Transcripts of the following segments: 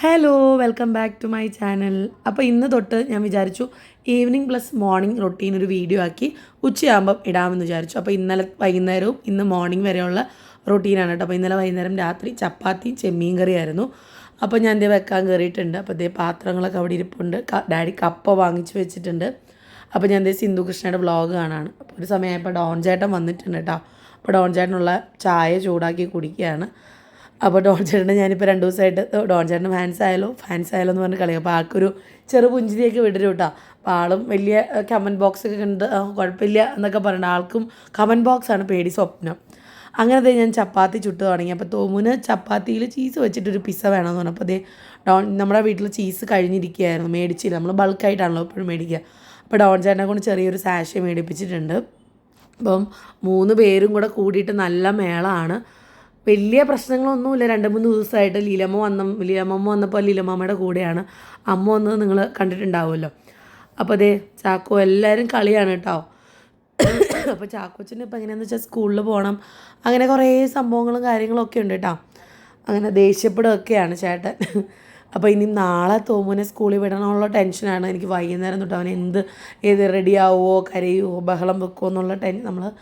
Hello welcome back to my channel അപ്പോൾ ഇന്ന് തൊട്ട് ഞാൻ വിചാരിച്ചു ഈവനിങ് പ്ലസ് മോർണിംഗ് റൊട്ടീൻ ഒരു വീഡിയോ ആക്കി ഉച്ചയാകുമ്പം ഇടാമെന്ന് വിചാരിച്ചു. അപ്പോൾ ഇന്നലെ വൈകുന്നേരവും ഇന്ന് മോർണിംഗ് വരെയുള്ള റൊട്ടീനാണ് കേട്ടോ. അപ്പോൾ ഇന്നലെ വൈകുന്നേരം രാത്രി ചപ്പാത്തി ചെമ്മീൻ കറിയായിരുന്നു. അപ്പോൾ ഞാൻ ഇതേ വെക്കാൻ കയറിയിട്ടുണ്ട് അപ്പോൾ ഇതേ പാത്രങ്ങളൊക്കെ അവിടെ ഇരിപ്പുണ്ട്. ഡാഡി കപ്പ വാങ്ങിച്ചു വെച്ചിട്ടുണ്ട്. അപ്പോൾ ഞാൻ ഇതേ സിന്ധു കൃഷ്ണയുടെ വ്ളോഗ് കാണാണ്. അപ്പോൾ ഒരു സമയമായപ്പോൾ ഡോൺ ചേട്ടൻ വന്നിട്ടുണ്ട് കേട്ടോ. അപ്പോൾ ഡോൺ ചേട്ടനുള്ള ചായ ചൂടാക്കി കുടിക്കുകയാണ്. അപ്പോൾ ഡോൺ ചേട്ടനെ ഞാനിപ്പോൾ രണ്ട് ദിവസമായിട്ട് ഡോൺ ചേട്ടന് ഫാൻസ് ആയാലോ ഫാൻസ് ആയാലോ എന്ന് പറഞ്ഞ് കളിയും. അപ്പോൾ ആൾക്കൊരു ചെറു പുഞ്ചിരിയൊക്കെ വിടരും കേട്ടോ. അപ്പോൾ ആളും വലിയ കമന്റ് ബോക്സ് ഒക്കെ കണ്ട് ആ, കുഴപ്പമില്ല എന്നൊക്കെ പറയുന്നത് ആൾക്കും കമന്റ് ബോക്സാണ് പേടി സ്വപ്നം. അങ്ങനെ അങ്ങനത്തെ ഞാൻ ചപ്പാത്തി ചുട്ട് തുടങ്ങി. അപ്പോൾ തോമുന് ചപ്പാത്തിയിൽ ചീസ് വെച്ചിട്ടൊരു പിസ്സ വേണമെന്ന് പറഞ്ഞു. അപ്പോൾ അതേ ഡോൺ നമ്മുടെ വീട്ടിൽ ചീസ് കഴിഞ്ഞിരിക്കുകയായിരുന്നു. മേടിച്ചില്ല. നമ്മൾ ബൾക്കായിട്ടാണല്ലോ എപ്പോഴും മേടിക്കുക. അപ്പോൾ ഡോൺ ചേട്ടനെ കൊണ്ട് ചെറിയൊരു സാഷ മേടിപ്പിച്ചിട്ടുണ്ട്. അപ്പം മൂന്ന് പേരും കൂടെ കൂടിയിട്ട് നല്ല മേളമാണ് വലിയ പ്രശ്നങ്ങളൊന്നുമില്ല. രണ്ട് മൂന്ന് ദിവസമായിട്ട് ലീലമ്മ വന്ന ലീലമ്മ വന്നപ്പോൾ ലീലമ്മയുടെ കൂടെയാണ്. അമ്മ വന്നത് നിങ്ങൾ കണ്ടിട്ടുണ്ടാവുമല്ലോ. അപ്പോൾ അതെ ചാക്കോ എല്ലാവരും കളിയാണ് കേട്ടോ. അപ്പോൾ ചാക്കോച്ചന് ഇപ്പം എങ്ങനെയാണെന്ന് വെച്ചാൽ സ്കൂളിൽ പോകണം അങ്ങനെ കുറേ സംഭവങ്ങളും കാര്യങ്ങളൊക്കെ ഉണ്ട് കേട്ടോ. അങ്ങനെ ദേഷ്യപ്പെടുകയൊക്കെയാണ് ചേട്ടൻ. അപ്പോൾ ഇനി നാളെ തോമുനെ സ്കൂളിൽ വിടണമുള്ള ടെൻഷനാണ്. എനിക്ക് വൈകുന്നേരം തൊട്ട് അവൻ എന്ത് ഏത് റെഡിയാവുമോ കരയുമോ ബഹളം വെക്കുമോ എന്നുള്ള ടെൻ നമ്മൾ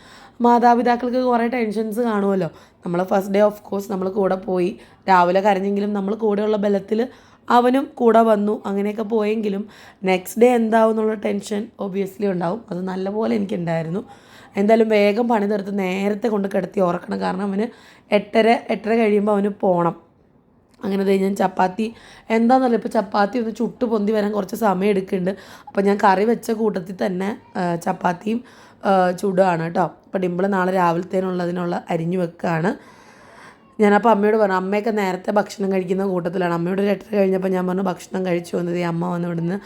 മാതാപിതാക്കൾക്ക് കുറേ ടെൻഷൻസ് കാണുമല്ലോ. നമ്മൾ ഫസ്റ്റ് ഡേ ഓഫ് കോഴ്സ് നമ്മൾ കൂടെ പോയി. രാവിലെ കരഞ്ഞെങ്കിലും നമ്മൾ കൂടെയുള്ള ബലത്തിൽ അവനും കൂടെ വന്നു. അങ്ങനെയൊക്കെ പോയെങ്കിലും നെക്സ്റ്റ് ഡേ എന്താവും എന്നുള്ള ടെൻഷൻ ഒബിയസ്ലി ഉണ്ടാവും. അത് നല്ലപോലെ എനിക്കുണ്ടായിരുന്നു. എന്തായാലും വേഗം പണി തീർത്ത് നേരത്തെ കൊണ്ട് കിടത്തി ഉറക്കണം. കാരണം അവന് എട്ടര എട്ടര കഴിയുമ്പോൾ അവന് പോകണം അങ്ങനെ ഞാൻ ചപ്പാത്തി എന്താണെന്നല്ല ഇപ്പോൾ ചപ്പാത്തി ഒന്ന് ചുട്ട് പൊന്തി വരാൻ കുറച്ച് സമയം എടുക്കുന്നുണ്ട്. അപ്പോൾ ഞാൻ കറി വെച്ച കൂട്ടത്തിൽ തന്നെ ചപ്പാത്തിയും ചുടുകയാണ് കേട്ടോ. അപ്പോൾ ഡിമ്പിൾ നാളെ രാവിലത്തേനുള്ളതിനുള്ള അരിഞ്ഞു വെക്കുകയാണ് ഞാനപ്പോൾ അമ്മയോട് പറഞ്ഞു അമ്മയൊക്കെ നേരത്തെ ഭക്ഷണം കഴിക്കുന്ന കൂട്ടത്തിലാണ്. അമ്മയോട് എട്ടര കഴിഞ്ഞപ്പോൾ ഞാൻ പറഞ്ഞു ഭക്ഷണം കഴിച്ചു വന്നത് ഈ അമ്മ വന്ന് ഇവിടുന്ന്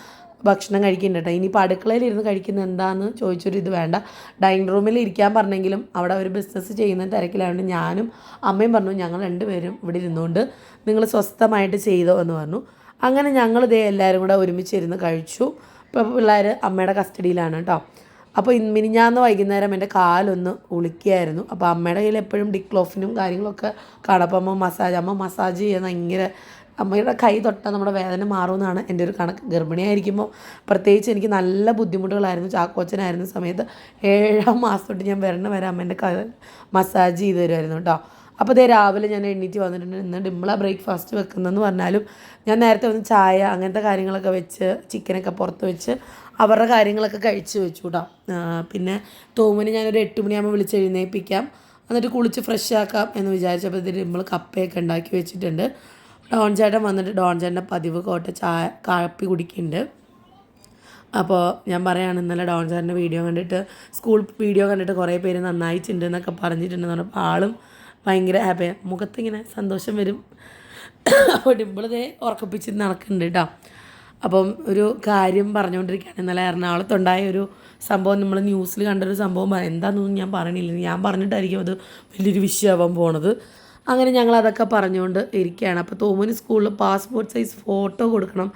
ഭക്ഷണം കഴിക്കുന്നുണ്ട് ഇനി അടുക്കളയിൽ ഇരുന്ന് കഴിക്കുന്നത് എന്താണെന്ന് ചോദിച്ചൊരു ഇത് വേണ്ട. ഡൈനിങ് റൂമിൽ ഇരിക്കാൻ പറഞ്ഞെങ്കിലും അവിടെ ഒരു ബിസിനസ് ചെയ്യുന്ന തിരക്കിലായതുകൊണ്ട് ഞാനും അമ്മയും പറഞ്ഞു ഞങ്ങൾ രണ്ടുപേരും ഇവിടെ ഇരുന്നുകൊണ്ട് നിങ്ങൾ സ്വസ്ഥമായിട്ട് ചെയ്തോ എന്ന് പറഞ്ഞു. അങ്ങനെ ഞങ്ങൾ ഇതേ എല്ലാവരും കൂടെ ഒരുമിച്ചിരുന്ന് കഴിച്ചു. ഇപ്പോൾ പിള്ളേർ അമ്മയുടെ കസ്റ്റഡിയിലാണ് കേട്ടോ അപ്പോൾ ഇന്ന് മിനിഞ്ഞാന്ന് വൈകുന്നേരം എന്റെ കാലൊന്ന് ഉളിക്കുകയായിരുന്നു അപ്പോൾ അമ്മയുടെ കയ്യിൽ എപ്പോഴും ഡിക്ലോഫിനും കാര്യങ്ങളൊക്കെ കാണാം. അപ്പോൾ അമ്മ മസാജ് അമ്മ മസാജ് ചെയ്യാൻ ഭയങ്കര അമ്മയുടെ കൈ തൊട്ടാൽ നമ്മുടെ വേദന മാറുമെന്നാണ് എന്റെ ഒരു കണക്ക്. ഗർഭിണിയായിരിക്കുമ്പോൾ പ്രത്യേകിച്ച് എനിക്ക് നല്ല ബുദ്ധിമുട്ടുകളായിരുന്നു. ചാക്കോച്ചനായിരുന്ന സമയത്ത് ഏഴാം മാസം തൊട്ട് ഞാൻ വരണ വരെ അമ്മേന്റെ കൈ മസാജ് ചെയ്ത് തരുമായിരുന്നു കേട്ടോ. അപ്പോൾ ഇതേ രാവിലെ ഞാൻ എണ്ണീറ്റ് വന്നിട്ടുണ്ട്. ഇന്ന് ഡിമ്പിള ബ്രേക്ക്ഫാസ്റ്റ് വെക്കുന്നതെന്ന് പറഞ്ഞാലും ഞാൻ നേരത്തെ ഒന്ന് ചായ അങ്ങനത്തെ കാര്യങ്ങളൊക്കെ വെച്ച് ചിക്കനൊക്കെ പുറത്ത് വെച്ച് അവരുടെ കാര്യങ്ങളൊക്കെ കഴിച്ച് വെച്ചു കേട്ടോ. പിന്നെ തോമന് ഞാനൊരു എട്ട് മണിയാകുമ്പോൾ വിളിച്ച് എഴുന്നേൽപ്പിക്കാം. എന്നിട്ട് കുളിച്ച് ഫ്രഷ് ആക്കാം എന്ന് വിചാരിച്ചപ്പോൾ ഇതിൽ നമ്മൾ കപ്പയൊക്കെ ഉണ്ടാക്കി വെച്ചിട്ടുണ്ട്. ഡോൺ ചേട്ടൻ വന്നിട്ട് ഡോൺ ചേട്ടന്റെ പതിവ് കോട്ട ചായ കാപ്പി കുടിക്കുന്നുണ്ട്. അപ്പോൾ ഞാൻ പറയുകയാണ് ഇന്നലെ ഡോൺ വീഡിയോ കണ്ടിട്ട് സ്കൂൾ വീഡിയോ കണ്ടിട്ട് കുറേ പേര് നന്നായിട്ടുണ്ട് എന്നൊക്കെ പറഞ്ഞിട്ടുണ്ടെന്ന് പറഞ്ഞപ്പോൾ ആളും ഭയങ്കര ഹാപ്പിയാണ് മുഖത്തിങ്ങനെ സന്തോഷം വരും. അപ്പോൾ ഡിമ്പിളതേ ഉറക്കപ്പിച്ച് നടക്കുന്നുണ്ട് കേട്ടോ അപ്പം ഒരു കാര്യം പറഞ്ഞുകൊണ്ടിരിക്കുകയാണ് ഇന്നലെ എറണാകുളത്തുണ്ടായ ഒരു സംഭവം നമ്മൾ ന്യൂസിൽ കണ്ടൊരു സംഭവം എന്താണെന്നൊന്നും ഞാൻ പറയണില്ല. ഞാൻ പറഞ്ഞിട്ടായിരിക്കും അത് വലിയൊരു വിഷയമാവാൻ പോണത്. അങ്ങനെ ഞങ്ങൾ അതൊക്കെ പറഞ്ഞുകൊണ്ട് ഇരിക്കുകയാണ്. അപ്പോൾ തോമന് സ്കൂളിൽ പാസ്പോർട്ട് സൈസ് ഫോട്ടോ കൊടുക്കണം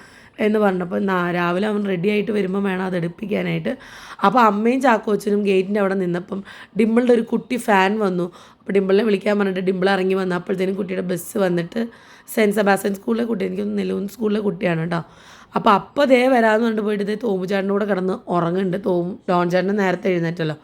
എന്ന് പറഞ്ഞപ്പോൾ രാവിലെ അവൻ റെഡി ആയിട്ട് വരുമ്പോൾ വേണം അത് എടുപ്പിക്കാനായിട്ട്. അപ്പോൾ അമ്മയും ചാക്കോച്ചനും ഗേറ്റിന്റെ അവിടെ നിന്നപ്പം ഡിമ്പിളിന്റെ ഒരു കുട്ടി ഫാൻ വന്നു. അപ്പോൾ ഡിമ്പിളിനെ വിളിക്കാൻ പറഞ്ഞിട്ട് ഡിമ്പിൾ ഇറങ്ങി വന്നു അപ്പോഴത്തേനും കുട്ടിയുടെ ബസ് വന്നിട്ട് സെന്റ് സെബാസ്റ്റ്യൻ സ്കൂളിലെ കുട്ടി എനിക്ക് നെല്ലൂൻ സ്കൂളിലെ കുട്ടിയാണ് കേട്ടോ. അപ്പോൾ അപ്പോൾ ദേ വരാമെന്ന് പറഞ്ഞിട്ട് പോയിട്ട് ഇതേ തോമുചാടിന്റെ കൂടെ കിടന്ന് ഉറങ്ങുന്നുണ്ട്. തോമു ഡോൺ നേരത്തെ എഴുന്നേറ്റല്ലോ.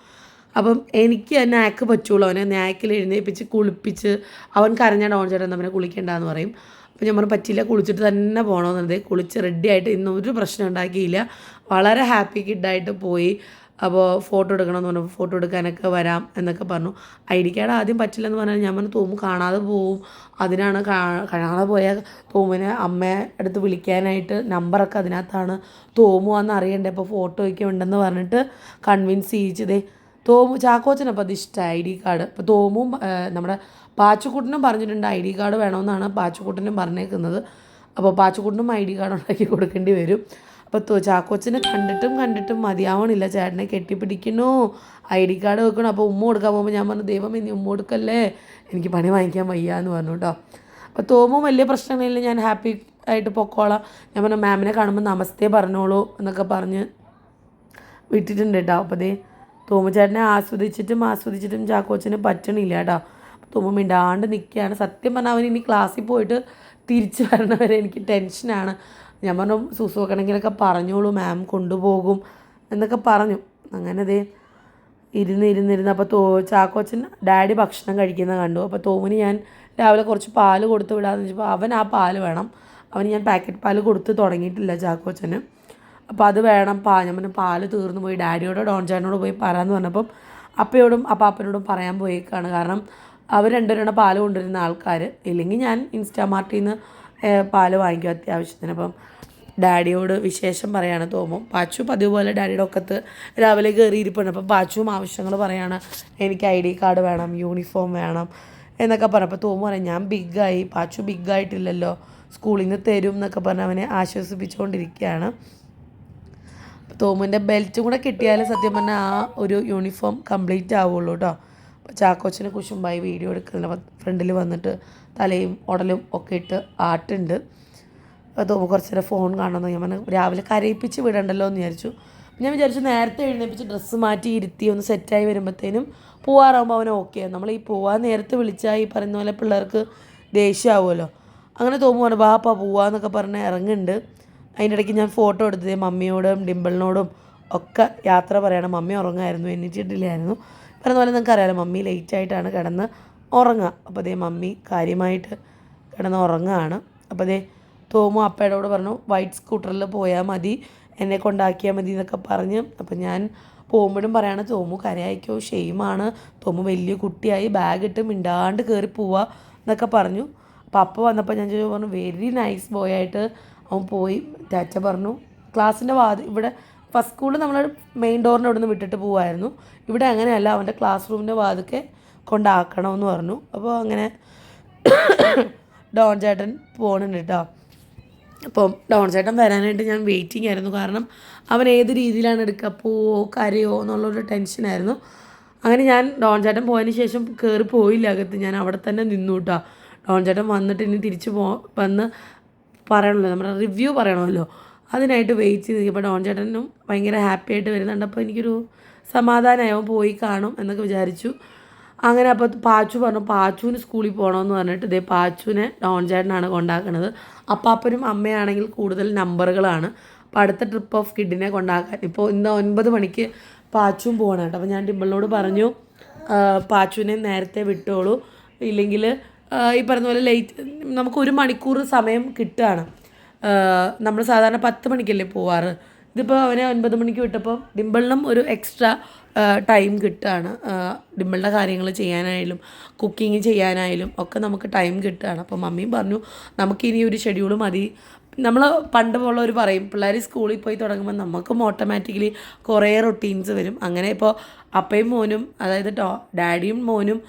അപ്പം എനിക്ക് നാക്ക് പറ്റുള്ളൂ. അവനെ നാക്കിൽ എഴുന്നേൽപ്പിച്ച് കുളിപ്പിച്ച് അവൻ കരഞ്ഞാണ് ഡോൺ ചേട്ടൻ അവനെ കുളിക്കേണ്ടെന്ന് പറയും. അപ്പോൾ ഞാൻ പറഞ്ഞു പറ്റില്ല കുളിച്ചിട്ട് തന്നെ പോകണമെന്നുണ്ട് കുളിച്ച് റെഡി ആയിട്ട് ഇന്ന് ഒരു പ്രശ്നം ഉണ്ടാക്കിയില്ല. വളരെ ഹാപ്പി കിഡായിട്ട് പോയി. അപ്പോൾ ഫോട്ടോ എടുക്കണമെന്ന് പറഞ്ഞു. ഫോട്ടോ എടുക്കാനൊക്കെ വരാം എന്നൊക്കെ പറഞ്ഞു. ഐ ഡി കാർഡ് ആദ്യം പറ്റില്ലെന്ന് പറഞ്ഞാൽ ഞാൻ പറഞ്ഞു തോമു കാണാതെ പോവും. അതിനാണ് കാണാതെ പോയ തോമിനെ അമ്മയെ അടുത്ത് വിളിക്കാനായിട്ട് നമ്പറൊക്കെ അതിനകത്താണ്. തോമുവാന്ന് അറിയണ്ടേ? അപ്പോൾ ഫോട്ടോ ഒക്കെ ഉണ്ടെന്ന് പറഞ്ഞിട്ട് കൺവിൻസ് ചെയ്യിച്ചതേ. തോമു ചാക്കോച്ചനപ്പോൾ അത് ഇഷ്ടമായി ഐ ഡി കാർഡ്. ഇപ്പോൾ തോമും നമ്മുടെ പാച്ചുക്കുട്ടനും പറഞ്ഞിട്ടുണ്ട് ഐ ഡി കാർഡ് വേണമെന്നാണ് പാച്ചുക്കുട്ടനും പറഞ്ഞേക്കുന്നത്. അപ്പോൾ പാച്ചുക്കുട്ടനും ഐ ഡി കാർഡ് ഉണ്ടാക്കി കൊടുക്കേണ്ടി വരും. അപ്പോൾ ചാക്കോച്ചനെ കണ്ടിട്ടും കണ്ടിട്ടും മതിയാവണില്ല. ചേട്ടനെ കെട്ടിപ്പിടിക്കണോ. ഐ ഡി കാർഡ് വെക്കണം. അപ്പോൾ ഉമ്മ കൊടുക്കാൻ പോകുമ്പോൾ ഞാൻ പറഞ്ഞു ദൈവം ഇനി ഉമ്മ കൊടുക്കല്ലേ? എനിക്ക് പണി വാങ്ങിക്കാൻ വയ്യ എന്ന് പറഞ്ഞു കേട്ടോ. അപ്പോൾ തോമും വലിയ പ്രശ്നങ്ങളില്ല. ഞാൻ ഹാപ്പി ആയിട്ട് പൊക്കോളാം. ഞാൻ പറഞ്ഞു മാമിനെ കാണുമ്പോൾ നമസ്തേ പറഞ്ഞോളൂ എന്നൊക്കെ പറഞ്ഞ് വിട്ടിട്ടുണ്ട് കേട്ടോ. അപ്പോൾ ദേ തോമുചേട്ടനെ ആസ്വദിച്ചിട്ടും ആസ്വദിച്ചിട്ടും ചാക്കോച്ചന് പറ്റണില്ല കേട്ടോ. തോമു മിണ്ടാണ്ട് നിൽക്കുകയാണ് സത്യം പറഞ്ഞാൽ അവൻ ഇനി ക്ലാസ്സിൽ പോയിട്ട് തിരിച്ച് വരണവരെ എനിക്ക് ടെൻഷനാണ് ഞാൻ പറഞ്ഞു സൂസു വെക്കണമെങ്കിലൊക്കെ പറഞ്ഞോളൂ മാം കൊണ്ടുപോകും എന്നൊക്കെ പറഞ്ഞു. അങ്ങനെ ദേ ഇരുന്ന് ഇരുന്നിരുന്ന് അപ്പോൾ തോ ചാക്കോച്ചൻ ഡാഡി ഭക്ഷണം കഴിക്കുന്ന കണ്ടു. അപ്പോൾ തോമിന് ഞാൻ രാവിലെ കുറച്ച് പാൽ കൊടുത്ത് വിടാമെന്ന് വെച്ചപ്പോൾ അവൻ ആ പാൽ വേണം. അവന് ഞാൻ പാക്കറ്റ് പാൽ കൊടുത്ത് തുടങ്ങിയിട്ടില്ല ചാക്കോച്ചന്. അപ്പോൾ അത് വേണം പാ ഞാൻ പറഞ്ഞു പാൽ തീർന്നു പോയി. ഡാഡിയോടോ ഡോൺചാനോടോ പോയി പറയാമെന്ന് പറഞ്ഞപ്പം അപ്പയോടും അപ്പാപ്പനോടും പറയാൻ പോയേക്കാണ്. കാരണം അവർ രണ്ടുപേരുടെ പാൽ കൊണ്ടുവരുന്ന ആൾക്കാർ ഇല്ലെങ്കിൽ ഞാൻ ഇൻസ്റ്റാമാർട്ടിൽ നിന്ന് പാൽ വാങ്ങിക്കും അത്യാവശ്യത്തിന്. അപ്പം ഡാഡിയോട് വിശേഷം പറയാണ് തോമും. പാച്ചു പതിവ് പോലെ ഡാഡിയുടെ ഒക്കത്ത് രാവിലെ കയറിയിരിപ്പുണ്ട് അപ്പം പാച്ചുവും ആവശ്യങ്ങൾ പറയാണ് എനിക്ക് ഐ ഡി കാർഡ് വേണം യൂണിഫോം വേണം എന്നൊക്കെ പറഞ്ഞപ്പോൾ തോമു പറയാം ഞാൻ ബിഗ്ഗായി പാച്ചു ബിഗ്ഗായിട്ടില്ലല്ലോ സ്കൂളിൽ നിന്ന് തരും എന്നൊക്കെ പറഞ്ഞ് അവനെ ആശ്വസിപ്പിച്ചുകൊണ്ടിരിക്കുകയാണ്. തോമിന്റെ ബെൽറ്റും കൂടെ കിട്ടിയാൽ സത്യം പറഞ്ഞാൽ ആ ഒരു യൂണിഫോം കംപ്ലീറ്റ് ആവുള്ളൂ കേട്ടോ അപ്പോൾ ചാക്കോച്ചന് കുശുമ്പായി വീഡിയോ എടുക്കുന്ന ഫ്രണ്ടിൽ വന്നിട്ട് തലയും ഉടലും ഒക്കെ ഇട്ട് ആട്ടുണ്ട്. തോമു കുറച്ച് നേരം ഫോൺ കാണണമെന്ന് ഞാൻ പറഞ്ഞു. രാവിലെ കരയിപ്പിച്ച് വിടണ്ടല്ലോ എന്ന് വിചാരിച്ചു. ഞാൻ വിചാരിച്ചു നേരത്തെ എഴുന്നേപ്പിച്ച് ഡ്രസ്സ് മാറ്റി ഇരുത്തി ഒന്ന് സെറ്റായി വരുമ്പോഴത്തേനും പോവാറാകുമ്പോൾ അവൻ ഓക്കെ നമ്മൾ ഈ പോവാൻ നേരത്തെ വിളിച്ചാൽ ഈ പറയുന്ന പോലെ പിള്ളേർക്ക് ദേഷ്യമാവുമല്ലോ അങ്ങനെ തോമു പറഞ്ഞു ബാപ്പാ പോവാന്നൊക്കെ പറഞ്ഞ് ഇറങ്ങുന്നുണ്ട്. അതിന്റെ ഇടയ്ക്ക് ഞാൻ ഫോട്ടോ എടുത്തത് മമ്മിയോടും ഡിമ്പിളിനോടും ഒക്കെ യാത്ര പറയണം. മമ്മി ഉറങ്ങായിരുന്നു. എണീറ്റിട്ടില്ലായിരുന്നു പറഞ്ഞ പോലെ നിങ്ങൾക്ക് അറിയാമല്ലോ മമ്മി ലേറ്റ് ആയിട്ടാണ് കിടന്ന് ഉറങ്ങുക. അപ്പോൾ അതേ മമ്മി കാര്യമായിട്ട് കിടന്ന് ഉറങ്ങുകയാണ്. അപ്പോൾ അതേ തോമു അപ്പയോട് പറഞ്ഞു വൈറ്റ് സ്കൂട്ടറിൽ പോയാൽ മതി. എന്നെ കൊണ്ടാക്കിയാൽ മതി എന്നൊക്കെ പറഞ്ഞ്. അപ്പം ഞാൻ പോകുമ്പോഴും പറയാണ് തോമു കരയായിക്കോ ഷെയിമാണ് തോമു വലിയ കുട്ടിയായി. ബാഗ് ഇട്ട് മിണ്ടാണ്ട് കയറി പോവാ എന്നൊക്കെ പറഞ്ഞു. അപ്പോൾ അപ്പ വന്നപ്പോൾ ഞാൻ പറഞ്ഞു വെരി നൈസ് ബോയ് ആയിട്ട് അവൻ പോയി ടാറ്റ പറഞ്ഞു ക്ലാസ്സിന്റെ വാതി ഇവിടെ ഫസ്റ്റ് സ്കൂളിൽ നമ്മൾ മെയിൻ ഡോറിന്റെ അവിടെ നിന്ന് വിട്ടിട്ട് പോവായിരുന്നു. ഇവിടെ അങ്ങനെയല്ല അവന്റെ ക്ലാസ് റൂമിന്റെ വാതിക്കെ കൊണ്ടാക്കണമെന്ന് പറഞ്ഞു. അപ്പോൾ അങ്ങനെ ഡോൺ ചേട്ടൻ പോകണുണ്ട് കേട്ടോ അപ്പം ഡോൺ ചേട്ടൻ വരാനായിട്ട് ഞാൻ വെയിറ്റിംഗ് ആയിരുന്നു. കാരണം അവൻ ഏത് രീതിയിലാണ് എടുക്കുക പോവോ കരയോ എന്നുള്ളൊരു ടെൻഷനായിരുന്നു അങ്ങനെ ഞാൻ ഡോൺ ചേട്ടൻ പോയതിന് ശേഷം കയറി പോയില്ല അകത്ത്. ഞാൻ അവിടെ തന്നെ നിന്നു കേട്ടോ ഡോൺ ചേട്ടൻ വന്നിട്ട് ഇനി തിരിച്ച് പോ വന്ന് പറയണമല്ലോ നമ്മുടെ റിവ്യൂ പറയണമല്ലോ. അതിനായിട്ട് വെയിറ്റ് ചെയ്ത് നിൽക്കുമ്പോൾ ഡോൺ ചേട്ടനും ഭയങ്കര ഹാപ്പി ആയിട്ട് വരുന്നുണ്ട്. അപ്പോൾ എനിക്കൊരു സമാധാനമായോ പോയി കാണും എന്നൊക്കെ വിചാരിച്ചു. അങ്ങനെ അപ്പോൾ പാച്ചു പറഞ്ഞു പാച്ചുവിന് സ്കൂളിൽ പോകണമെന്ന് പറഞ്ഞിട്ട് ഇതേ പാച്ചുവിനെ ഡോൺ ചേട്ടനാണ് കൊണ്ടാക്കുന്നത് അപ്പാപ്പനും അമ്മയാണെങ്കിൽ കൂടുതൽ നമ്പറുകളാണ്. അപ്പോൾ അടുത്ത ട്രിപ്പ് ഓഫ് കിഡിനെ കൊണ്ടാക്കാൻ. ഇപ്പോൾ ഇന്ന് ഒൻപത് മണിക്ക് പാച്ചുവും പോകണം കേട്ടോ. അപ്പോൾ ഞാൻ ടിമ്പിളിനോട് പറഞ്ഞു പാച്ചുവിനെ നേരത്തെ വിട്ടോളൂ. ഇല്ലെങ്കിൽ ഈ പറഞ്ഞ പോലെ ലേറ്റ് നമുക്ക് ഒരു മണിക്കൂർ സമയം കിട്ടുകയാണ്. നമ്മൾ സാധാരണ പത്ത് മണിക്കല്ലേ പോവാറ്? ഇതിപ്പോൾ അവനെ ഒൻപത് മണിക്ക് വിട്ടപ്പോൾ ഡിമ്പിളിനും ഒരു എക്സ്ട്രാ ടൈം കിട്ടുകയാണ്. ഡിമ്പിളിന്റെ കാര്യങ്ങൾ ചെയ്യാനായാലും കുക്കിംഗ് ചെയ്യാനായാലും ഒക്കെ നമുക്ക് ടൈം കിട്ടുകയാണ്. അപ്പോൾ മമ്മിയും പറഞ്ഞു നമുക്കിനി ഒരു ഷെഡ്യൂൾ മതി. നമ്മൾ പണ്ട് ഉള്ളവർ പറയും പിള്ളേർ സ്കൂളിൽ പോയി തുടങ്ങുമ്പോൾ നമുക്കും ഓട്ടോമാറ്റിക്കലി കുറേ റൊട്ടീൻസ് വരും. അങ്ങനെ ഇപ്പോൾ അപ്പയും മോനും അതായത് ഡാഡിയും മോനും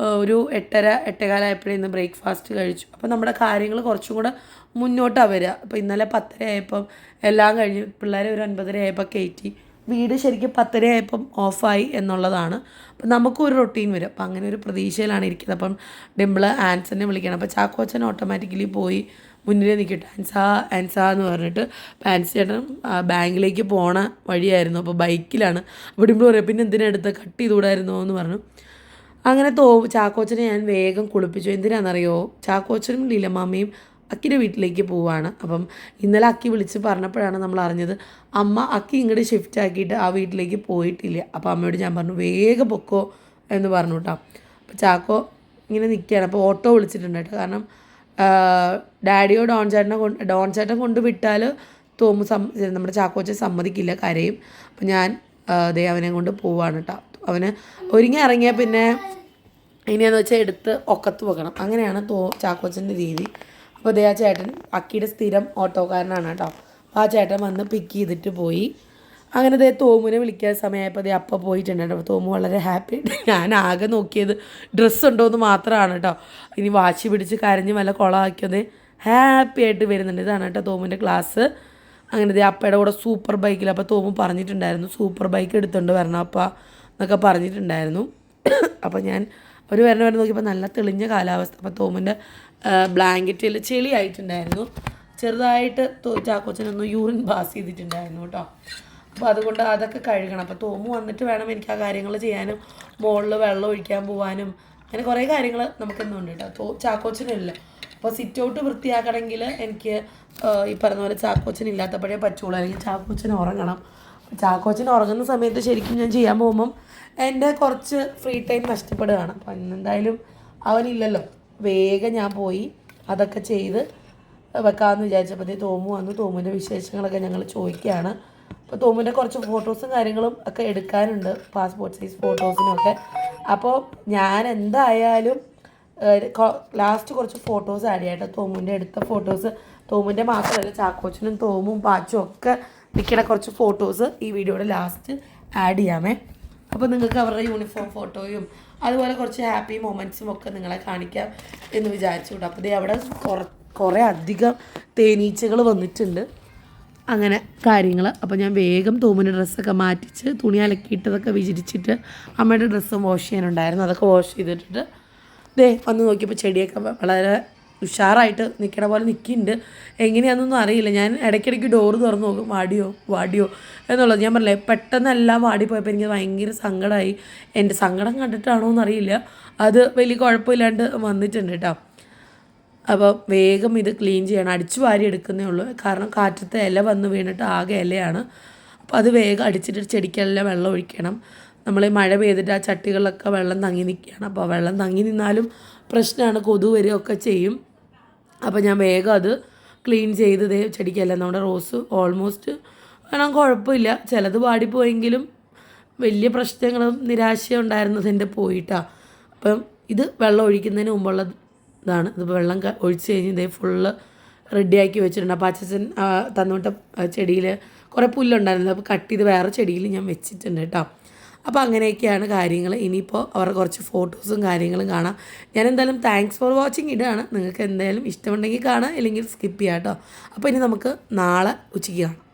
ഒരു എട്ടര എട്ടേകാലായപ്പോഴേ ഇന്ന് ബ്രേക്ക്ഫാസ്റ്റ് കഴിച്ചു. അപ്പോൾ നമ്മുടെ കാര്യങ്ങൾ കുറച്ചും കൂടെ മുന്നോട്ടാണ് വരിക അപ്പോൾ ഇന്നലെ പത്തര ആയപ്പം എല്ലാം കഴിഞ്ഞ് പിള്ളേരെ ഒരു ഒൻപതര ആയപ്പോൾ കയറ്റി വീട് ശരിക്കും പത്തര ആയപ്പം ഓഫായി എന്നുള്ളതാണ്. അപ്പം നമുക്കും ഒരു റൊട്ടീൻ വരും. അപ്പം അങ്ങനെ ഒരു പ്രതീക്ഷയിലാണ് ഇരിക്കുന്നത്. അപ്പം ഡിമ്പിൾ ആൻസറിനെ വിളിക്കണം. അപ്പോൾ ചാക്കോച്ചൻ ഓട്ടോമാറ്റിക്കലി പോയി മുന്നിൽ നിൽക്കട്ടെ ആൻസാ ആൻസാ എന്ന് പറഞ്ഞിട്ട് ആൻസ് ചേട്ടൻ ബാങ്കിലേക്ക് പോണ വഴിയായിരുന്നു. അപ്പോൾ ബൈക്കിലാണ്. അപ്പോൾ ഡിമ്പിൾ പറയാം പിന്നെ എന്തിനാ എടുത്ത്? കട്ട് ചെയ്തുകൂടായിരുന്നോ? എന്ന് പറഞ്ഞു. അങ്ങനെ തോ ചാക്കോച്ചനെ ഞാൻ വേഗം കുളിപ്പിച്ചു. എന്തിനാണെന്നറിയോ? ചാക്കോച്ചനും ലീലമാമയും അക്കിന്റെ വീട്ടിലേക്ക് പോവാണ് അപ്പം ഇന്നലെ അക്കി വിളിച്ച് പറഞ്ഞപ്പോഴാണ് നമ്മൾ അറിഞ്ഞത് അമ്മ അക്കി ഇങ്ങോട്ട് ഷിഫ്റ്റ് ആക്കിയിട്ട് ആ വീട്ടിലേക്ക് പോയിട്ടില്ല. അപ്പോൾ അമ്മയോട് ഞാൻ പറഞ്ഞു വേഗം പൊക്കോ എന്ന് പറഞ്ഞു കേട്ടോ. അപ്പോൾ ചാക്കോ ഇങ്ങനെ നിൽക്കുകയാണ് അപ്പോൾ ഓട്ടോ വിളിച്ചിട്ടുണ്ട് കേട്ടോ. കാരണം ഡാഡിയോ ഡോൺ ചേട്ടനെ കൊണ്ട് ഡോൺ ചേട്ടൻ കൊണ്ട് വിട്ടാൽ തോമു സം നമ്മുടെ ചാക്കോച്ചൻ സമ്മതിക്കില്ല കരയും. അപ്പം ഞാൻ ദേ അവനെ കൊണ്ട് പോവാണ് കേട്ടോ. അവന് ഒരുങ്ങി ഇറങ്ങിയാൽ പിന്നെ ഇനിയെന്ന് വെച്ചാൽ എടുത്ത് ഒക്കത്ത് വെക്കണം. അങ്ങനെയാണ് തോ ചാക്കോച്ചന്റെ രീതി. അപ്പോൾ ദേ ആ ചേട്ടൻ അക്കിയുടെ സ്ഥിരം ഓട്ടോക്കാരനാണ് കേട്ടോ. അപ്പോൾ ആ ചേട്ടൻ വന്ന് പിക്ക് ചെയ്തിട്ട് പോയി. അങ്ങനെ ദേ തോമുനെ വിളിക്കാൻ സമയമായപ്പോൾ ദേ അപ്പം പോയിട്ടുണ്ട് കേട്ടോ. തോമു വളരെ ഹാപ്പി ഞാൻ ആകെ നോക്കിയത് ഡ്രസ്സ് ഉണ്ടോ എന്ന് മാത്രമാണ് കേട്ടോ. ഇനി വാശി പിടിച്ച് കരഞ്ഞ് വല്ല കുളമാക്കിയത് ഹാപ്പി ആയിട്ട് വരുന്നുണ്ട്. ഇതാണ് കേട്ടോ തോമുന്റെ ക്ലാസ് അങ്ങനെ ദേ അപ്പയുടെ കൂടെ സൂപ്പർ ബൈക്കിൽ അപ്പോൾ തോമു പറഞ്ഞിട്ടുണ്ടായിരുന്നു. സൂപ്പർ ബൈക്ക് എടുത്തുകൊണ്ട് വരണം അപ്പം എന്നൊക്കെ പറഞ്ഞിട്ടുണ്ടായിരുന്നു. അപ്പോൾ ഞാൻ ഒരു വരണ വരെ നോക്കിയപ്പോൾ നല്ല തെളിഞ്ഞ കാലാവസ്ഥ. അപ്പോൾ തോമിന്റെ ബ്ലാങ്കറ്റിൽ ചെളി ആയിട്ടുണ്ടായിരുന്നു. ചെറുതായിട്ട് ചാക്കോച്ചനൊന്ന് യൂറിൻ പാസ് ചെയ്തിട്ടുണ്ടായിരുന്നു കേട്ടോ. അപ്പോൾ അതുകൊണ്ട് അതൊക്കെ കഴുകണം. അപ്പോൾ തോമു വന്നിട്ട് വേണം എനിക്ക് ആ കാര്യങ്ങൾ ചെയ്യാനും മുകളിൽ വെള്ളം ഒഴിക്കാൻ പോവാനും. അങ്ങനെ കുറേ കാര്യങ്ങൾ നമുക്കെന്നുണ്ട് കേട്ടോ. തോ ചാക്കോച്ചനില്ല. അപ്പോൾ സിറ്റ് ഔട്ട് വൃത്തിയാക്കണമെങ്കിൽ എനിക്ക് ഈ പറഞ്ഞ പോലെ ചാക്കോച്ചൻ ഇല്ലാത്തപ്പോഴേ പറ്റുള്ളൂ. അല്ലെങ്കിൽ ചാക്കോച്ചൻ ഉറങ്ങണം. ചാക്കോച്ചൻ ഉറങ്ങുന്ന സമയത്ത് ശരിക്കും ഞാൻ ചെയ്യാൻ പോകുമ്പം എന്റെ കുറച്ച് ഫ്രീ ടൈം നഷ്ടപ്പെടുകയാണ്. അപ്പം ഇന്നെന്തായാലും അവനില്ലല്ലോ. വേഗം ഞാൻ പോയി അതൊക്കെ ചെയ്ത് വെക്കാമെന്ന് വിചാരിച്ചപ്പോഴത്തേ തോമു വന്നു. തോമുവിന്റെ വിശേഷങ്ങളൊക്കെ ഞങ്ങൾ ചോദിക്കുകയാണ്. അപ്പോൾ തോമുവിന്റെ കുറച്ച് ഫോട്ടോസും കാര്യങ്ങളും ഒക്കെ എടുക്കാനുണ്ട്. പാസ്പോർട്ട് സൈസ് ഫോട്ടോസിനൊക്കെ അപ്പോൾ ഞാൻ എന്തായാലും ലാസ്റ്റ് കുറച്ച് ഫോട്ടോസ് ആഡ് ചെയ്യട്ടെ. തോമുവിന്റെ എടുത്ത ഫോട്ടോസ് തോമുവിന്റെ മാത്രമല്ല ചാക്കോച്ചനും തോമും പാച്ചും ഒക്കെ നിൽക്കുന്ന കുറച്ച് ഫോട്ടോസ് ഈ വീഡിയോയുടെ ലാസ്റ്റ് ആഡ് ചെയ്യാമേ. അപ്പോൾ നിങ്ങൾക്ക് അവരുടെ യൂണിഫോം ഫോട്ടോയും അതുപോലെ കുറച്ച് ഹാപ്പി മൊമെന്റ്സും ഒക്കെ നിങ്ങളെ കാണിക്കാം എന്ന് വിചാരിച്ചു കേട്ടോ അപ്പോൾ ദേ അവിടെ കുറ കുറേ അധികം തേനീച്ചകൾ വന്നിട്ടുണ്ട്. അങ്ങനെ കാര്യങ്ങൾ അപ്പോൾ ഞാൻ വേഗം തോമിന്റെ ഡ്രസ്സൊക്കെ മാറ്റിച്ച് തുണി അലക്കിയിട്ടതൊക്കെ വിചരിച്ചിട്ട് അമ്മയുടെ ഡ്രസ്സും വാഷ് ചെയ്യാനുണ്ടായിരുന്നു. അതൊക്കെ വാഷ് ചെയ്തിട്ടിട്ട് ദേ വന്ന് നോക്കിയപ്പോൾ ചെടിയൊക്കെ വളരെ ഉഷാറായിട്ട് നിൽക്കണ പോലെ നിൽക്കുന്നുണ്ട് എങ്ങനെയാണെന്നൊന്നും അറിയില്ല. ഞാൻ ഇടയ്ക്കിടയ്ക്ക് ഡോറ് തുറന്ന് നോക്കും വാടിയോ വാടിയോ? എന്നുള്ളത് ഞാൻ പറഞ്ഞില്ലേ പെട്ടെന്നെല്ലാം വാടി പോയപ്പോൾ എനിക്ക് ഭയങ്കര സങ്കടമായി എന്റെ സങ്കടം കണ്ടിട്ടാണോ എന്നറിയില്ല അത് വലിയ കുഴപ്പമില്ലാണ്ട് വന്നിട്ടുണ്ട് കേട്ടോ അപ്പോൾ വേഗം ഇത് ക്ലീൻ ചെയ്യണം. അടിച്ചു വാരി എടുക്കുന്നേ ഉള്ളൂ. കാരണം കാറ്റത്തെ ഇല വന്ന് വീണിട്ട് ആകെ ഇലയാണ്. അപ്പോൾ അത് വേഗം അടിച്ചിട്ട് ചെടിക്കെല്ലാം വെള്ളം ഒഴിക്കണം. നമ്മൾ മഴ പെയ്തിട്ട് ആ ചട്ടികളിലൊക്കെ വെള്ളം തങ്ങി നിൽക്കുകയാണ്. അപ്പോൾ വെള്ളം തങ്ങി നിന്നാലും പ്രശ്നമാണ്. കൊതു വരികയൊക്കെ ചെയ്യും. അപ്പോൾ ഞാൻ വേഗം അത് ക്ലീൻ ചെയ്ത് ദേ ചെടിക്കെല്ലാം നമ്മുടെ റോസ് ഓൾമോസ്റ്റ് കാരണം കുഴപ്പമില്ല. ചിലത് വാടിപ്പോയെങ്കിലും വലിയ പ്രശ്നങ്ങളും നിരാശയും ഉണ്ടായിരുന്നതിന്റെ പോയിട്ടാ. അപ്പം ഇത് വെള്ളം ഒഴിക്കുന്നതിന് മുമ്പുള്ള ഇതാണ് ഇത് വെള്ളം ഒഴിച്ച് കഴിഞ്ഞ് ഇതേ ഫുള്ള് റെഡിയാക്കി വെച്ചിട്ടുണ്ട്. അപ്പോൾ അച്ഛൻ തന്നുവിട്ട ചെടിയിൽ കുറേ പുല്ലുണ്ടായിരുന്നു. അപ്പോൾ കട്ട് ചെയ്ത് വേറെ ചെടിയിൽ ഞാൻ വെച്ചിട്ടുണ്ട് കേട്ടോ. അപ്പോൾ അങ്ങനെയൊക്കെയാണ് കാര്യങ്ങൾ ഇനിയിപ്പോൾ അവരുടെ കുറച്ച് ഫോട്ടോസും കാര്യങ്ങളും കാണാം. ഞാൻ എന്തായാലും താങ്ക്സ് ഫോർ വാച്ചിങ് ഇടുകയാണ്. നിങ്ങൾക്ക് എന്തായാലും ഇഷ്ടമുണ്ടെങ്കിൽ കാണാം അല്ലെങ്കിൽ സ്കിപ്പ് ചെയ്യാം കേട്ടോ. അപ്പോൾ ഇനി നമുക്ക് നാളെ ഉച്ചയ്ക്ക് കാണാം.